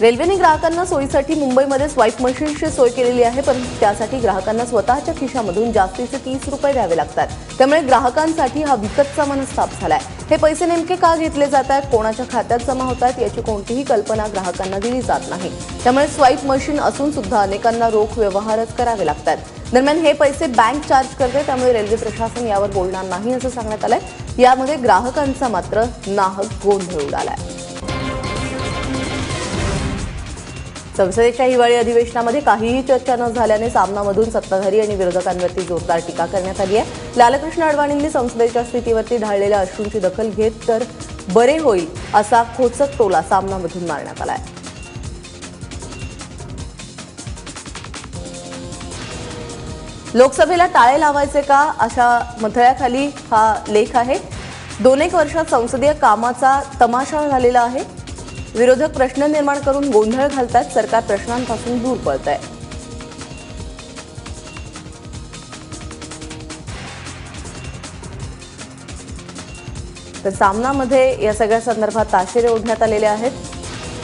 रेल्वेने ग्राहकांना सोयीसाठी मुंबईमध्ये स्वाईप मशीनची सोय केलेली आहे परंतु त्यासाठी ग्राहकांना स्वतःच्या खिशामधून जास्तीचे तीस रुपये द्यावे लागतात. त्यामुळे ग्राहकांसाठी हा विकतचा मनस्ताप झालाय. हे पैसे नेमके का घेतले जात आहेत कोणाच्या खात्यात जमा होत आहेत याची कोणतीही कल्पना ग्राहकांना दिली जात नाही. त्यामुळे स्वाईप मशीन असून सुद्धा अनेकांना रोख व्यवहारच करावे लागतात. दरम्यान हे पैसे बँक चार्ज करते त्यामुळे रेल्वे प्रशासन यावर बोलणार नाही असं सांगण्यात आलंय. यामध्ये ग्राहकांचा मात्र नाहक गोंधळ उडालाय. संसदेच्या हिवाळी अधिवेशनामध्ये काहीही चर्चा न झाल्याने सामनामधून सत्ताधारी आणि विरोधकांवरती जोरदार टीका करण्यात आली आहे. लालकृष्ण अडवाणींनी संसदेच्या स्थितीवरती ढाळलेल्या अश्रूंची दखल घेत तर बरे होईल असा खोचक टोला सामनामधून मारण्यात आला आहे. लोकसभेला टाळे लावायचे का अशा मथळ्याखाली हा लेख आहे. दोन एक वर्षात संसदीय कामाचा तमाशा झालेला आहे. विरोधक प्रश्न निर्माण करून गोंधळ घालतात सरकार प्रश्नांपासून दूर पळत आहे तर सामनामध्ये या सगळ्या संदर्भात ताशेरे ओढण्यात आलेले आहेत.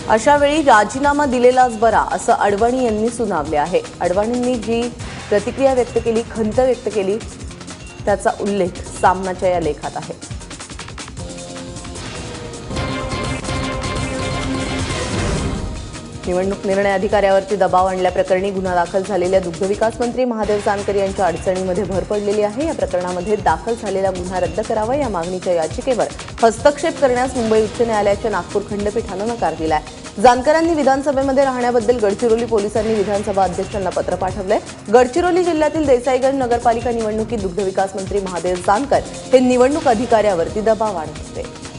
अशा वेळी राजीनामा दिलेलाच बरा असं अडवाणी यांनी सुनावले आहे. अडवाणींनी जी प्रतिक्रिया व्यक्त केली खंत व्यक्त केली त्याचा उल्लेख सामनाच्या या लेखात आहे. निवडणूक निर्णय अधिकाऱ्यावरती दबाव आणल्याप्रकरणी गुन्हा दाखल झालेल्या दुग्धविकास मंत्री महादेव जानकर यांच्या अडचणीमध्ये भर पडलेली आहे. या प्रकरणामध्ये दाखल झालेला गुन्हा रद्द करावा या मागणीच्या याचिकेवर हस्तक्षेप करण्यास मुंबई उच्च न्यायालयाच्या नागपूर खंडपीठानं नकार दिलाय. जानकरांनी विधानसभेमध्ये राहण्याबद्दल गडचिरोली पोलिसांनी विधानसभा अध्यक्षांना पत्र पाठवलंय. गडचिरोली जिल्ह्यातील देसाईगंज नगरपालिका निवडणुकीत दुग्धविकास मंत्री महादेव जानकर हे निवडणूक अधिकाऱ्यावरती दबाव आणत होते.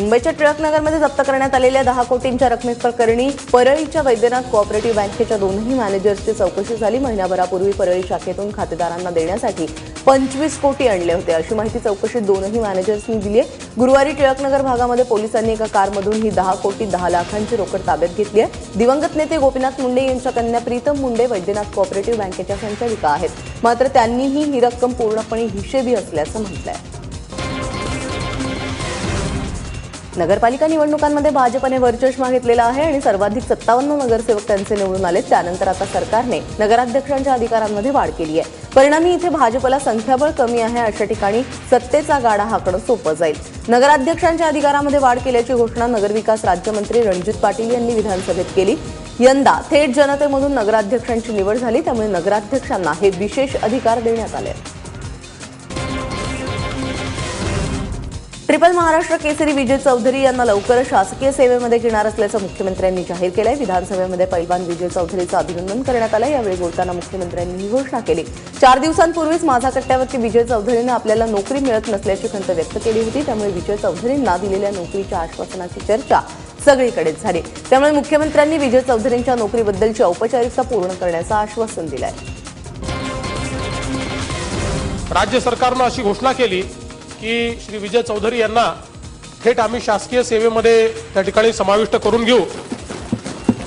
मुंबईच्या टिळकनगरमध्ये जप्त करण्यात आलेल्या दहा कोटींच्या रकमेप्रकरणी परळीच्या वैद्यनाथ कोऑपरेटिव्ह बँकेच्या दोनही मॅनेजर्सची चौकशी झाली. महिनाभरापूर्वी परळी शाखेतून खातेदारांना देण्यासाठी पंचवीस कोटी आणले होते. अशी माहिती चौकशीत दोनही मॅनेजर्सनी दिली आहे. गुरुवारी टिळकनगर भागामध्ये पोलिसांनी एका कारमधून ही दहा कोटी दहा लाखांची रोकड ताब्यात घेतली आहे. दिवंगत नेते गोपीनाथ मुंडे यांच्या कन्या प्रीतम मुंडे वैद्यनाथ कोऑपरेटिव्ह बँकेच्या संचालिका आहेत. मात्र त्यांनीही ही रक्कम पूर्णपणे हिशेबी असल्याचं म्हटलंय. नगरपालिका निवडणुकांमध्ये भाजपने वरचष्मा घेतलेला आहे आणि सर्वाधिक सत्तावन्न नगरसेवक त्यांचे निवडून आले त्यानंतर आता सरकारने नगराध्यक्षांच्या अधिकारांमध्ये वाढ केली आहे. परिणामी इथे भाजपला संख्याबळ कमी आहे अशा ठिकाणी सत्तेचा गाडा हाकणं सोपं जाईल. नगराध्यक्षांच्या अधिकारामध्ये वाढ केल्याची घोषणा नगरविकास राज्यमंत्री रणजित पाटील यांनी विधानसभेत केली. यंदा थेट जनतेमधून नगराध्यक्षांची निवड झाली त्यामुळे नगराध्यक्षांना हे विशेष अधिकार देण्यात आले आहेत. ट्रिपल महाराष्ट्र केसरी विजय चौधरी यांना लवकरच शासकीय सेवेमध्ये घेणार असल्याचं मुख्यमंत्र्यांनी जाहीर केलंय. विधानसभेमध्ये पैलवान विजय चौधरीचं अभिनंदन करण्यात आलं यावेळी बोलताना मुख्यमंत्र्यांनी ही घोषणा केली. चार दिवसांपूर्वीच माझा कट्ट्यावरती विजय चौधरीनं आपल्याला नोकरी मिळत नसल्याची खंत व्यक्त केली होती. त्यामुळे विजय चौधरींना दिलेल्या नोकरीच्या आश्वासनाची चर्चा सगळीकडेच झाली. त्यामुळे मुख्यमंत्र्यांनी विजय चौधरींच्या नोकरीबद्दलची औपचारिकता पूर्ण करण्याचं आश्वासन दिलंय. राज्य सरकारनं अशी घोषणा केली की श्री विजय चौधरी यांना थेट आम्ही शासकीय सेवेमध्ये त्या ठिकाणी समाविष्ट करून घेऊ.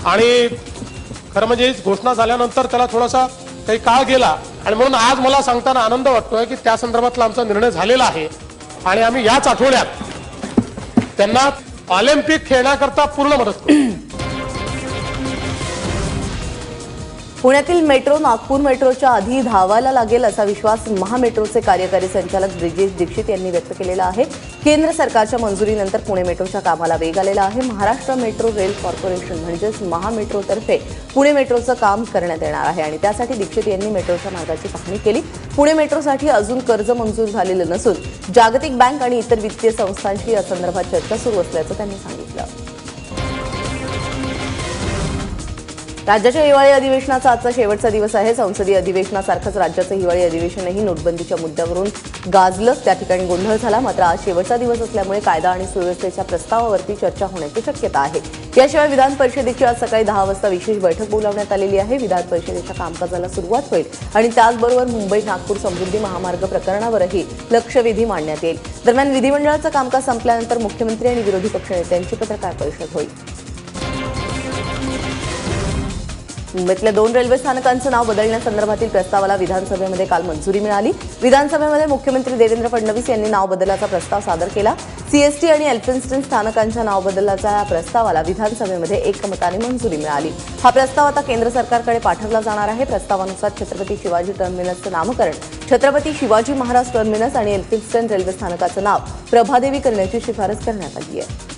आणि खरं म्हणजे घोषणा झाल्यानंतर त्याला थोडासा काही काळ गेला. आणि म्हणून आज मला सांगताना आनंद वाटतोय की त्या संदर्भातला आमचा निर्णय झालेला आहे. आणि आम्ही याच आठवड्यात त्यांना ऑलिम्पिक खेळण्याकरता पूर्ण मदत करू. पुण्यातील मेट्रो नागपूर मेट्रोच्या आधी धावायला लागेल असा विश्वास महामेट्रोचे कार्यकारी संचालक ब्रिजेश दीक्षित यांनी व्यक्त केलेला आहे. केंद्र सरकारच्या मंजुरीनंतर पुणे मेट्रोच्या कामाला वेग आलेला आहे. महाराष्ट्र मेट्रो रेल कॉर्पोरेशन म्हणजेच महामेट्रोतर्फे पुणे मेट्रोचं काम करण्यात येणार आहे आणि त्यासाठी दीक्षित यांनी मेट्रोच्या मार्गाची पाहणी केली. पुणे मेट्रोसाठी अजून कर्ज मंजूर झालेलं नसून जागतिक बँक आणि इतर वित्तीय संस्थांशी या संदर्भात चर्चा सुरू असल्याचं त्यांनी सांगितलं. राज्याच्या हिवाळी अधिवेशनाचा आजचा शेवटचा दिवस आहे. संसदीय अधिवेशनासारखंच राज्याचं हिवाळी अधिवेशनही नोटबंदीच्या मुद्द्यावरून गाजलं. त्या ठिकाणी गोंधळ झाला. मात्र आज शेवटचा दिवस असल्यामुळे कायदा आणि सुव्यवस्थेच्या प्रस्तावावरती चर्चा होण्याची शक्यता आहे. याशिवाय विधान परिषदेची आज सकाळी दहा वाजता विशेष बैठक बोलावण्यात आलेली आहे. विधान परिषदेच्या कामकाजाला सुरुवात होईल आणि त्याचबरोबर मुंबई नागपूर समृद्धी महामार्ग प्रकरणावरही लक्षवेधी मांडण्यात येईल. दरम्यान विधिमंडळाचं कामकाज संपल्यानंतर मुख्यमंत्री आणि विरोधी पक्षनेत्यांची पत्रकार परिषद होईल. मुंबईतल्या दोन रेल्वे स्थानकांचं नाव बदलण्यासंदर्भातील प्रस्तावाला विधानसभेमध्ये काल मंजुरी मिळाली. विधानसभेमध्ये मुख्यमंत्री देवेंद्र फडणवीस यांनी नाव बदलाचा प्रस्ताव सादर केला. सीएसटी आणि एल्फिन्स्टन स्थानकांच्या नाव बदलाच्या या प्रस्तावाला विधानसभेमध्ये एकमताने मंजुरी मिळाली. हा प्रस्ताव आता केंद्र सरकारकडे पाठवला जाणार आहे. प्रस्तावानुसार छत्रपती शिवाजी टर्मिनसचं नामकरण छत्रपती शिवाजी महाराज टर्मिनस आणि एल्फिन्स्टन रेल्वे स्थानकाचं नाव प्रभादेवी करण्याची शिफारस करण्यात आली आहे.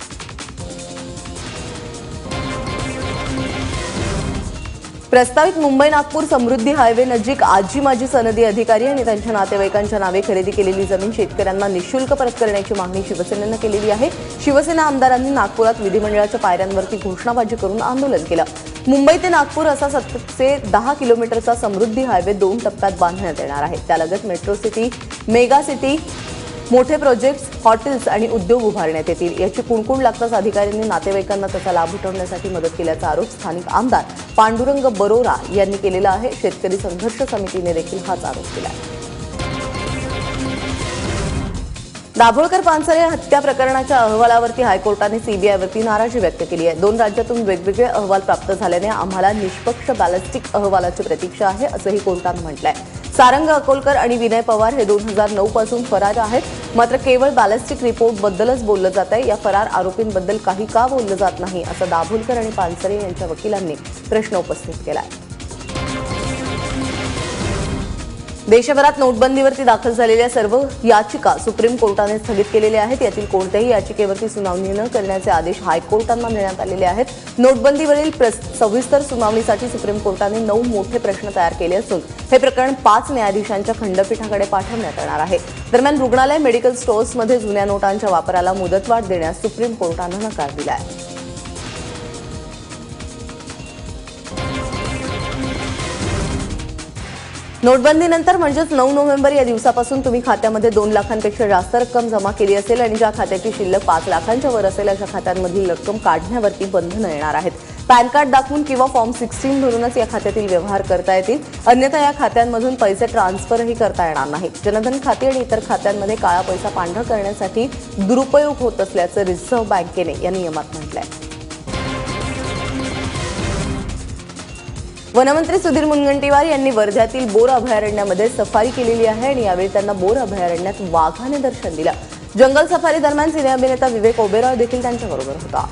प्रस्तावित मुंबई नागपूर समृद्धी हायवे नजीक आजी माजी सनदी अधिकारी आणि त्यांच्या नातेवाईकांच्या नावे खरेदी केलेली जमीन शेतकऱ्यांना निशुल्क परत करण्याची मागणी शिवसेनेनं केलेली आहे. शिवसेना आमदारांनी नागपुरात विधिमंडळाच्या पायऱ्यांवरती घोषणाबाजी करून आंदोलन केलं. मुंबई ते नागपूर असा सततचे दहा किलोमीटरचा समृद्धी हायवे दोन टप्प्यात बांधण्यात येणार आहे. त्यालगत मेट्रो सिटी मेगा सिटी मोठे प्रोजेक्ट्स हॉटेल्स आणि उद्योग उभारण्यात येतील. याची कुणकुण लागताच अधिकाऱ्यांनी नातेवाईकांना त्याचा लाभ उठवण्यासाठी मदत केल्याचा आरोप स्थानिक आमदार पांडुरंग बरोरा यांनी केलेला आहे. शेतकरी संघर्ष समितीने देखील हाच आरोप केला आहे दाभोळकर पानसरे हत्या प्रकरणाच्या अहवालावरती हायकोर्टाने सीबीआयवरती नाराजी व्यक्त केली आहे. दोन राज्यातून वेगवेगळे अहवाल प्राप्त झाल्याने आम्हाला निष्पक्ष बॅलिस्टिक अहवालाची प्रतीक्षा आहे असंही कोर्टानं आहे सारंग अकोलकर आणि विनय पवार हे दोन हजार नऊ पासून फरार आहेत. मात्र केवळ बॅलिस्टिक रिपोर्ट बद्दलच बोललं जात आहे. या फरार आरोपींबद्दल काही का बोललं जात नाही असं दाभोलकर आणि पानसरे यांच्या वकिलांनी प्रश्न उपस्थित केला आहे देशभरात नोटबंदीवरती दाखल झालेल्या सर्व याचिका सुप्रीम कोर्टाने स्थगित केलेल्या आहेत. यातील कोणत्याही याचिकेवरती सुनावणी न करण्याचे आदेश हायकोर्टांना देण्यात आलेले आहेत. नोटबंदीवरील प्रस- सविस्तर सुनावणीसाठी सुप्रीम कोर्टाने नऊ मोठे प्रश्न तयार केले असून हे प्रकरण पाच न्यायाधीशांच्या खंडपीठाकडे पाठवण्यात येणार आहे. दरम्यान रुग्णालय मेडिकल स्टोअर्समध्ये जुन्या नोटांच्या वापराला मुदतवाढ देण्यास सुप्रीम कोर्टानं नकार दिला आहे नोटबंदीनंतर म्हणजेच नऊ नोव्हेंबर या दिवसापासून तुम्ही खात्यामध्ये दोन लाखांपेक्षा जास्त रक्कम जमा केली असेल आणि ज्या खात्याची शिल्लक पाच लाखांच्या वर असेल अशा खात्यांमधील रक्कम काढण्यावरती बंधनं येणार आहेत. पॅन कार्ड दाखवून किंवा फॉर्म सिक्स्टीन भरूनच या खात्यातील व्यवहार करता येतील. अन्यथा या खात्यांमधून पैसे ट्रान्सफरही करता येणार नाही जनधन खाते आणि इतर खात्यांमध्ये काळा पैसा पांढरा करण्यासाठी दुरुपयोग होत असल्याचं रिझर्व्ह बँकेने या नियमात म्हटलं आहे वनमंत्री सुधीर मुनगंटीवार यांनी वर्ध्यातील बोर अभयारण्यामध्ये सफारी केलेली आहे आणि यावेळी त्यांना बोर अभयारण्यात वाघाने दर्शन दिलं. जंगल सफारी दरम्यान सिने अभिनेता विवेक ओबेरॉय देखील त्यांच्याबरोबर होता.